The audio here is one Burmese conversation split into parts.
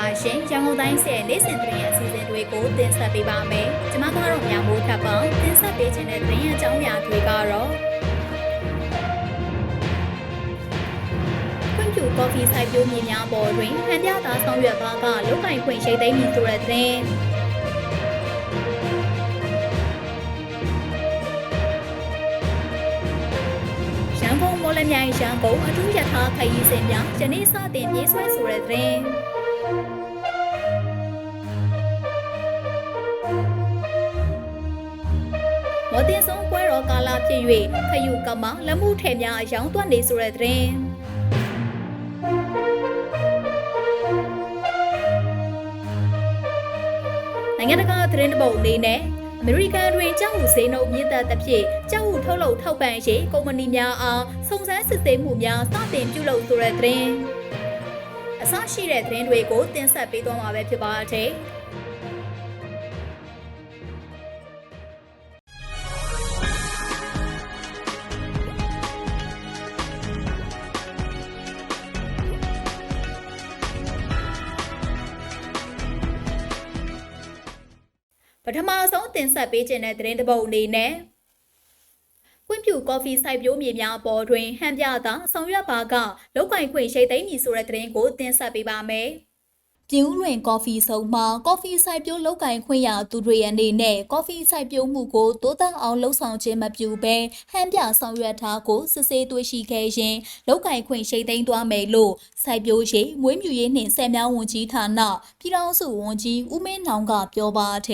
ပါရှင်ရန်ကုန်တိုင်းရဲ့နေ့စဉ်သတင်းအစီအစဉ်တွေကိုတင်ဆက်ပေးပါမယ်ကျွန်မကတော့မြောင်မိုးထပ်ပါတင်ဆက်ပေးခြင်းတဲ့သတင်းအကြောင်းအရာတွေကတော့ခွင့်ပြုကော်ဖီစိုက်ပျိုးမြေများပေါ်တွင်ဟန်ပြသာဆောင်ရွက်ပါကလုတ်ကင်ခွင့်ရှိသိမ်းပြီဆိုတဲ့သတင်းရန်ကုန်မော်လမြိုင်ရန်ကုန်အထူးရထားခရီးစဉ်များယနေ့စတင်ပြေးဆွဲဆိုတဲ့သတင်း မော်တင်ဆုံးပွဲတော်ကာလဖြစ်၍ခယူကမလက်မှုထဲများအယောင်းသွက်နေဆိုတဲ့သတင်းနိုင်ငံတကာသတင်းတပုတ်အနေနဲ့အမေရိကန်တွင်ကြောက်ဟုဈေးနှုန်းမြင့်တက်သဖြင့်ကြောက်ဟုထုတ်လုပ်ထောက်ပံ့ရေးကုမ္ပဏီများအားစုံစမ်းစစ်ဆေးမှုများစတင်ပြုလုပ်ဆိုတဲ့သတင်းအစရှိတဲ့သတင်းတွေကိုတင်ဆက်ပေးသွားမှာပဲဖြစ်ပါတယ် ထမဆုံးတင်ဆက်ပေးခြင်းတဲ့သတင်းတစ်ပုဒ်အနေနဲ့ကွင့်ပြူကော်ဖီစိုက်ပျိုးမြေများအပေါ်တွင်ဟန်ပြသာဆောင်ရွက်ပါကလောက်ကင်ခွင့်ရှိသိမ်းမည်ဆိုတဲ့သတင်းကိုတင်ဆက်ပေးပါမယ်။ ပြင်းဦးလွင်ကော်ဖီဆုံးမှာကော်ဖီစိုက်ပျိုးလောက်ကင်ခွင့်ရသူတွေအနေနဲ့ကော်ဖီစိုက်ပျိုးမှုကိုတိုးတက်အောင်လှုပ်ဆောင်ခြင်းမပြုဘဲဟန်ပြဆောင်ရွက်ထားကိုစစ်ဆေးတွေ့ရှိခဲ့ရင်လောက်ကင်ခွင့်ရှိသိမ်းသွားမယ်လို့စိုက်ပျိုးရေးမွေးမြူရေးနှင့်ဆယ်များဝန်ကြီးဌာနပြည်ထောင်စုဝန်ကြီးဦးမင်းနောင်ကပြောပါတ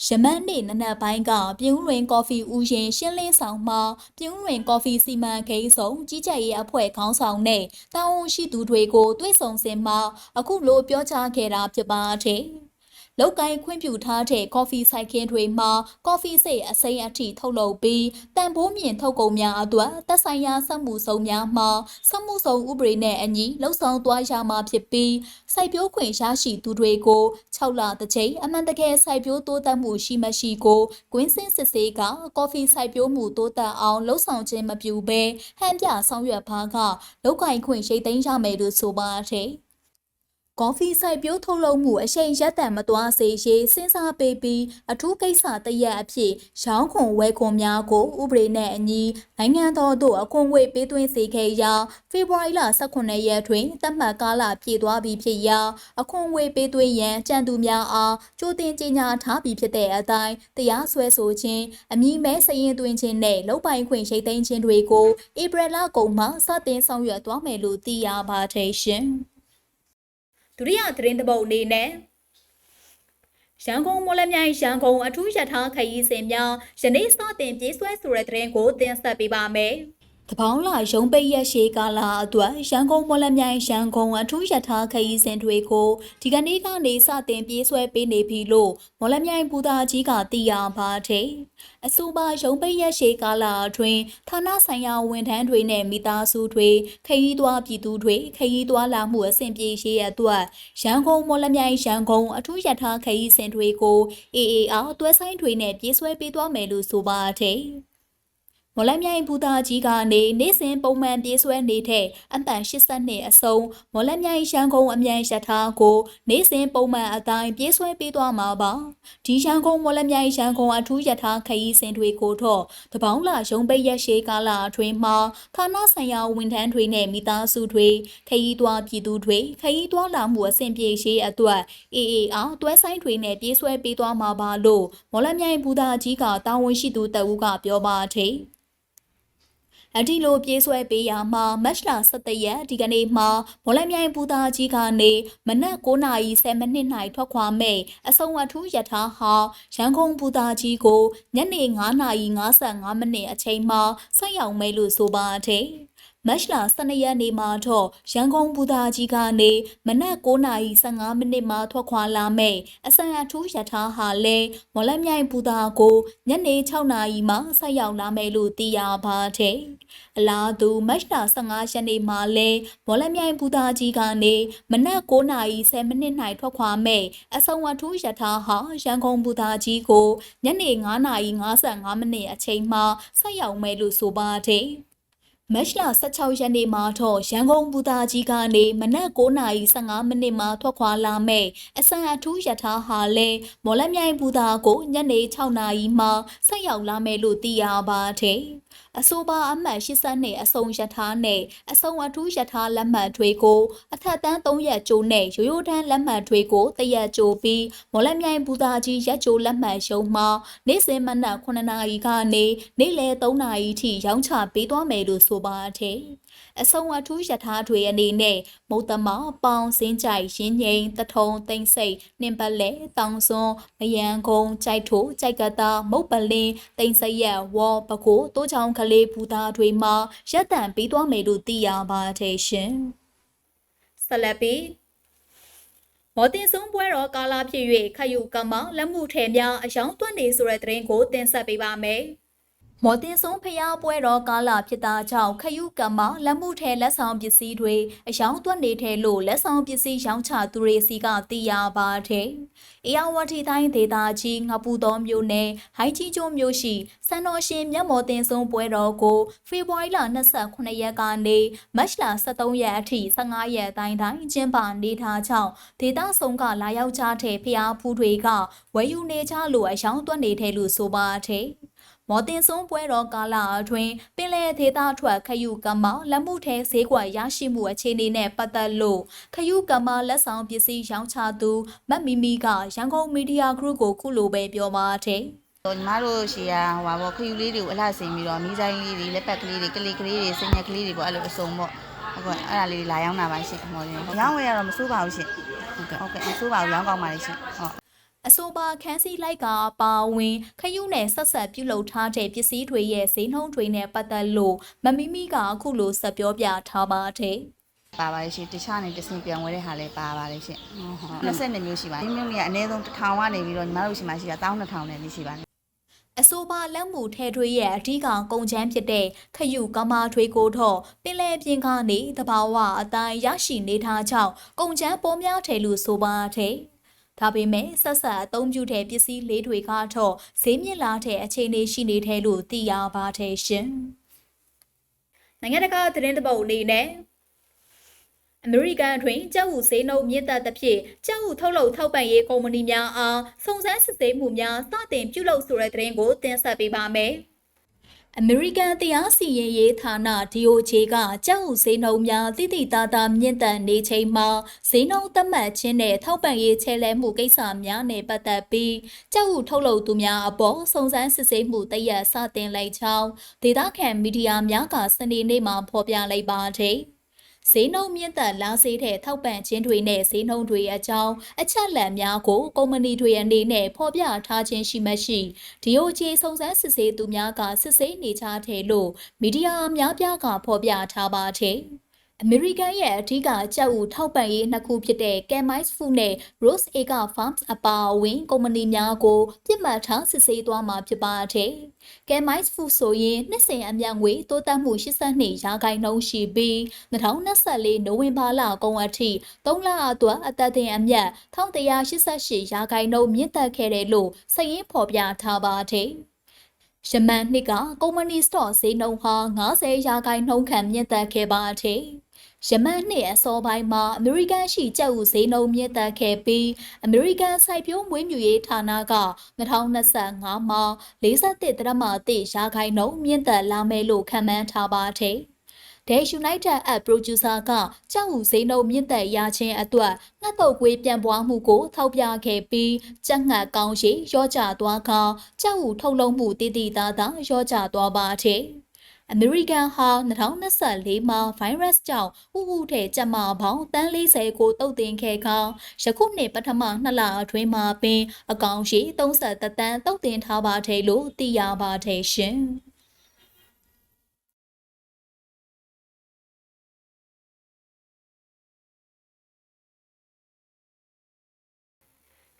ယ်။ရမန်နေ့နနက်ပိုင်းကပြင်းဦးလွင်ကော်ဖီဦးရင်ရှင်းလင်းဆောင်မှာပြင်းဦးလွင်ကော်ဖီစီမံကိန်းဆောင်ကြီးကြပ်ရေးအဖွဲ့ခေါင်းဆောင်နဲ့တာဝန်ရှိသူတွေကိုတွေ့ဆုံစင်မှာအခုလိုပြောကြားခဲ့တာဖြစ်ပါတယ်။ လောက်ကိုင်းခွင့်ပြုထားတဲ့ကော်ဖီဆိုင်ခင်းတွေမှာကော်ဖီစိတ်အစိမ်းအထိထုတ်လုပ်ပြီးတန်ဖိုးမြင့်ထုတ်ကုန်များအတွက်သက်ဆိုင်ရာစက်မှုစုံများမှာစက်မှုစုံဥပဒေနဲ့အညီလှုပ်ဆောင်သွားရမှာဖြစ်ပြီးစိုက်ပျိုးခွင့်ရရှိသူတွေကို6လတစ်ချိန်အမှန်တကယ်စိုက်ပျိုးတိုးတက်မှုရှိမရှိကိုကွင်းစင်းစစ်ဆေးကကော်ဖီစိုက်ပျိုးမှုတိုးတက်အောင်လှုပ်ဆောင်ခြင်းမပြုဘဲဟန်ပြဆောင်ရွက်ပါကလောက်ကင်ခွင့်ရိတ်သိမ်းရမယ်လို့ဆိုပါတယ်။ ကော်ဖီစိုက်ပျိုးထုတ်လုပ်မှုအရှိန်ရက်တံမသွားစေရေးစဉ်းစားပေးပြီးအထူးကိစ္စတရက်အဖြစ်ရောင်းခွန်ဝယ်ခွန်များကိုဥပဒေနဲ့အညီနိုင်ငံတော်သို့အခွန်ငွေပေးသွင်းစေခဲ့ရာဖေဖော်ဝါရီလ18ရက်တွင်သတ်မှတ်ကာလပြည့်သွားပြီဖြစ်ရာအခွန်ငွေပေးသွင်းရန်ကြံသူများအားကြိုတင်ကြေညာထားပြီးဖြစ်တဲ့အတိုင်းတရားစွဲဆိုခြင်းအမည်မဲစရင်သွင်းခြင်းနဲ့လုပ်ပိုင်ခွင့်ရိတ်သိမ်းခြင်းတွေကိုဧပြီလကုန်မှစတင်ဆောင်ရွက်သွားမယ်လို့သိရပါတယ်ရှင်။ ဒုတိယသတင်းတစ်ပုဒ်အနေနဲ့ရန်ကုန်မော်လမြိုင်ရန်ကုန်အထူးရထားခရီးစဉ်များယနေ့စတင်ပြေးဆွဲဆိုတဲ့သတင်းကိုတင်ဆက်ပေးပါမယ်။ တပေါင်းလာရုံပိတ်ရက်ရှည်ကာလအတွက်ရန်ကုန်မော်လမြိုင်ရန်ကုန်အထူးရထားခရီးစဉ်တွေကိုဒီကနေ့ကနေစတင်ပြေးဆွဲပေးနေပြီလို့မော်လမြိုင်ပူတာကြီးကသိရပါတယ်။အဆိုပါရုံပိတ်ရက်ရှည်ကာလအတွင်းဌာနဆိုင်ရာဝန်ထမ်းတွေနဲ့မိသားစုတွေခရီးသွားပြည်သူတွေခရီးသွားလာမှုအဆင့်ပြေရေးအတွက်ရန်ကုန်မော်လမြိုင်ရန်ကုန်အထူးရထားခရီးစဉ်တွေကို AAR တွဲဆိုင်တွေနဲ့ပြေးဆွဲပေးသွားမယ်လို့ဆိုပါတယ်။ မော်လမြိုင်ဘူတာကြီးကနေနေ့စဉ်ပုံမှန်ပြေးဆွဲနေတဲ့အတန်82အစုံမော်လမြိုင်ရန်ကုန်အမြန်ရထားကိုနေ့စဉ်ပုံမှန်အတိုင်းပြေးဆွဲပေးသွားမှာပါဒီရန်ကုန်မော်လမြိုင်ရန်ကုန်အထူးရထားခရီးစဉ်တွေကိုတော့တပေါင်းလာရုံပိတ်ရက်ရှည်ကာလအတွင်းမှာဌာနဆိုင်ရာဝန်ထမ်းတွေနဲ့မိသားစုတွေခရီးသွားပြည်သူတွေခရီးသွားလာမှုအဆင့်ပြေရေးအတွက် AAR တွဲဆိုင်တွေနဲ့ပြေးဆွဲပေးသွားမှာပါလို့မော်လမြိုင်ဘူတာကြီးကတာဝန်ရှိသူတအူးကပြောပါတယ် အဒီလိုပြေးဆွဲပေးရမှာမတ်လ17ရက်ဒီကနေ့မှာမော်လမြိုင်ပူတာကြီးကနေမနက်9:10မိနစ်၌ထွက်ခွာမဲ့အစုံအထူးရထားဟာရန်ကုန်ပူတာကြီးကိုညနေ9:55မိနစ်အချိန်မှာဆက်ရောက်မယ်လို့ဆိုပါတယ်။ မတ်လ12ရက်နေ့မှာတော့ရန်ကုန်ဘူတာကြီးကနေမနက်9:15မိနစ်မှာထွက်ခွာလာမဲ့အစံအထူးရထားဟာလည်းမော်လမြိုင်ဘူတာကိုညနေ6နာရီမှဆက်ရောက်လာမယ်လို့သိရပါတယ်။အလားတူမတ်လ15ရက်နေ့မှာလည်းမော်လမြိုင်ဘူတာကြီးကနေမနက်9:10မိနစ်၌ထွက်ခွာမဲ့အစုံအထူးရထားဟာရန်ကုန်ဘူတာကြီးကိုညနေ9:55မိနစ်အချိန်မှာဆက်ရောက်မယ်လို့ဆိုပါတယ်။ မတ်လ16ရက်နေ့မှာတော့ရန်ကုန်ဘူတာကြီးကနေမနက်9:15မိနစ်မှာထွက်ခွာလာမယ်အစံအထူးရထားဟာလည်းမော်လမြိုင်ဘူတာကိုညနေ6နာရီမှာဆက်ရောက်လာမယ်လို့သိရပါတယ် အဆိုပါအမှတ်82အစုံရထားနဲ့အစုံအထူးရထားလက်မှတ်တွေကိုအထက်တန်း3ရက်ကြိုးနဲ့ရိုးရိုးတန်းလက်မှတ်တွေကိုတရက်ကြိုးပြီးမော်လမြိုင်ဘူတာကြီးရက်ကြိုးလက်မှတ်ရှုံးမှာနေ့စဉ်မနက်9နာရီကနေနေ့လယ်3နာရီထိရောင်းချပေးသွားမယ်လို့ဆိုပါတယ်။ အစုံအထူးရထားတွေအနေနဲ့မုတ်တမပေါင်စင်းကြိုက်ရင်းငိန်တထုံသိမ့်စိတ်နှင်ပလဲတောင်စွန်းမယန်ကုန်းကြိုက်ထိုကြိုက်ကတာမုတ်ပလင်းသိမ့်စရက်ဝေါ်ပကိုတိုးချောင်းကလေးဘူတာတွေမှာရက်တန်ပေးသွားမယ်လို့သိရပါတယ်ရှင်။ဆက်လက်ပြီးမော်တင်ဆုံးပွဲတော်ကာလာဖြစ်၍ခယူကမလက်မှုထဲများအယောင်သွက်နေဆိုတဲ့သတင်းကိုတင်ဆက်ပေးပါမယ်။ မော်တင်ဆုံးဖျားပွဲတော်ကာလာဖြစ်တာကြောင့်ခယူကမလက်မှုထဲလက်ဆောင်ပစ္စည်းတွေအယောင်သွက်နေထဲလို့လက်ဆောင်ပစ္စည်းရောင်းချသူတွေစီကသိရပါတယ်။အေယာဝတီတိုင်းဒေသကြီးငပူတော်မြို့နယ်ဟိုင်းကြီးကျွန်းမြို့ရှိစံတော်ရှင်မြတ်မော်တင်ဆုံးပွဲတော်ကိုဖေဖော်ဝါရီလ29ရက်ကနေမတ်လ23ရက်အထိ15ရက်တိုင်းတိုင်းကျင်းပနေထားကြောင်းဒေသဆောင်ကလာရောက်ကြတဲ့ဖျားဖူးတွေကဝယ်ယူနေကြလို့အယောင်သွက်နေတဲ့လို့ဆိုပါတယ်။ မော်တင်ဆုံးပွဲတော်ကာလအတွင်းပင်လယ်ဒေသထွက်ခယူကမလက်မှုထဲဈေးကွက်ရရှိမှုအခြေအနေနဲ့ပတ်သက်လို့ခယူကမလက်ဆောင်ပစ္စည်းရောင်းချသူမတ်မီမီကရန်ကုန်မီဒီယာဂရုကိုခုလိုပဲပြောပါတယ်ဟိုညီမတို့ရှီကဟိုပါပေါ့ခယူလေးတွေကိုအလှဆင်ပြီးတော့မီးဆိုင်လေးတွေလက်ပတ်ကလေးတွေကလေးကလေးတွေစင်ရကလေးတွေပေါ့အဲ့လိုအစုံပေါ့ဟုတ်ကဲ့အဲ့ဒါလေးလာရောက်တာပါရှင်ဟောရင်ရောင်းဝယ်ရတော့မစိုးပါဘူးရှင်ဟုတ်ကဲ့ဟုတ်ကဲ့မစိုးပါဘူးရောင်းကောင်းပါလေရှင်ဟုတ် အဆိုပါခန်းစည်းလိုက်ကအပါဝင်ခရုနဲ့ဆက်ဆက်ပြုလုပ်ထားတဲ့ပစ္စည်းတွေရဲ့ဈေးနှုန်းတွေနဲ့ပတ်သက်လို့မမီမီကအခုလိုဆက်ပြောပြထားပါတယ်ပါပါတယ်ရှင်တခြားနေတစင်ပြန်ဝဲတဲ့ဟာလည်းပါပါတယ်ရှင်ဟုတ်22မျိုးရှိပါတယ်ဒီမျိုးတွေကအနည်းဆုံး1000ကနေပြီးတော့ညီမတို့ရှိမှရှိတာ12000နဲ့နေရှိပါတယ်အဆိုပါလက်မှုထဲထွေးရဲ့အဓိကကုန်ချမ်းဖြစ်တဲ့ခရုကမာထွေးကိုတော့ပင်လယ်ပြင်ကနေတဘာဝအတိုင်းရရှိနေထားကြောင်းကုန်ချမ်းပေါ်များတယ်လို့ဆိုပါတယ်။ ဒါပေမဲ့ဆက်ဆက်အသုံးပြုတဲ့ပစ္စည်းလေးတွေကတော့ဈေးမြင့်လာတဲ့အခြေအနေရှိနေတယ်လို့သိရပါတယ်ရှင်။နိုင်ငံတကာသတင်းတပုတ်အနေနဲ့အမေရိကန်အတွင်းကြောက်ဥဈေးနှုန်းမြင့်တက်သဖြင့်ကြောက်ဥထုတ်လုပ်ထောက်ပံ့ရေးကုမ္ပဏီများအားစုံစမ်းစစ်ဆေးမှုများစတင်ပြုလုပ်ဆိုတဲ့သတင်းကိုတင်ဆက်ပေးပါမယ်။ အမေရိကန်တရားစီရင်ရေးဌာန DOJ ကကြောက်ဥဈေးနှုန်းများတိတိတသားမြင့်တက်နေချိန်မှာဈေးနှုန်းသတ်မှတ်ခြင်းနဲ့ထောက်ပံ့ရေးချဲလဲမှုကိစ္စများနဲ့ပတ်သက်ပြီးကြောက်ဥထုတ်လုပ်သူများအပေါ်စုံစမ်းစစ်ဆေးမှုတရက်စတင်လိုက်ကြောင်းဒေသခံမီဒီယာများကစနေနေ့မှာဖော်ပြလိုက်ပါတယ်။ ဈေးနှုန်းမြင့်တက်လာစေတဲ့ထောက်ပံ့ခြင်းတွေနဲ့ဈေးနှုန်းတွေအကြောင်းအချက်အလက်များကိုကုမ္ပဏီတွေအနေနဲ့ဖော်ပြထားခြင်းရှိမရှိ DOJ စုံစမ်းစစ်ဆေးသူများကစစ်ဆေးနေကြတယ်လို့မီဒီယာများပြားကဖော်ပြထားပါတယ်။ အမေရိကန်ရဲ့အထူးကကြောက်ဦးထောက်ပံ့ရေးနှစ်ခုဖြစ်တဲ့ Chemist Food နဲ့ Rose Acre Farms အပါအဝင်ကုမ္ပဏီများကိုပြစ်မှတ်ထားစစ်ဆေးသွားမှာဖြစ်ပါတယ်။ Chemist Food ဆိုရင်နှစ်စဉ်အမြတ်ငွေတိုးတက်မှု82ရာခိုင်နှုန်းရှိပြီး2024နိုဝင်ဘာလကုန်အထိ3လအတွက်အသက်တင်အမြတ်1188ရာခိုင်နှုန်းမြင့်တက်ခဲ့တယ်လို့စာရင်းဖော်ပြထားပါတယ်။ယမန်နှစ်ကကုမ္ပဏီစတော့ဈေးနှုန်းဟာ90ရာခိုင်နှုန်းခန့်မြင့်တက်ခဲ့ပါတယ်။ ယမန်နှစ်အစောပိုင်းမှာအမေရိကန်ရှိကြက်ဥဈေးနှုန်းမြင့်တက်ခဲ့ပြီးအမေရိကန်စိုက်ပျိုးမွေးမြူရေးဌာနက2025မှာ41ဒရမတိရာခိုင်နှုန်းမြင့်တက်လာမယ်လို့ခန့်မှန်းထားပါတယ်။ The United App Producer ကကြောက်ဥစိမ်းနှုံမြင့်တက်ရခြင်းအတွက်ငှက်တုပ်ကွေးပြန်ပွားမှုကိုထောက်ပြခဲ့ပြီးကြက်ငှက်ကောင်းရှိရော့ကျသွားကကြောက်ဥထုတ်လုပ်မှုတည်တည်သားသားရော့ကျသွားပါတယ်။ အမေရိကန်ဟာ2024မှာဗိုင်းရပ်စ်ကြောင့်ဥဥထဲကျမပေါင်းတန်း40ကိုတုတ်တင်ခဲ့ကယခုနှစ်ပထမနှစ်လအတွင်းမှာပင် အကောင်ရှိ30တန်းတုတ်တင်ထားပါတယ်လို့သိရပါတယ်ရှင်။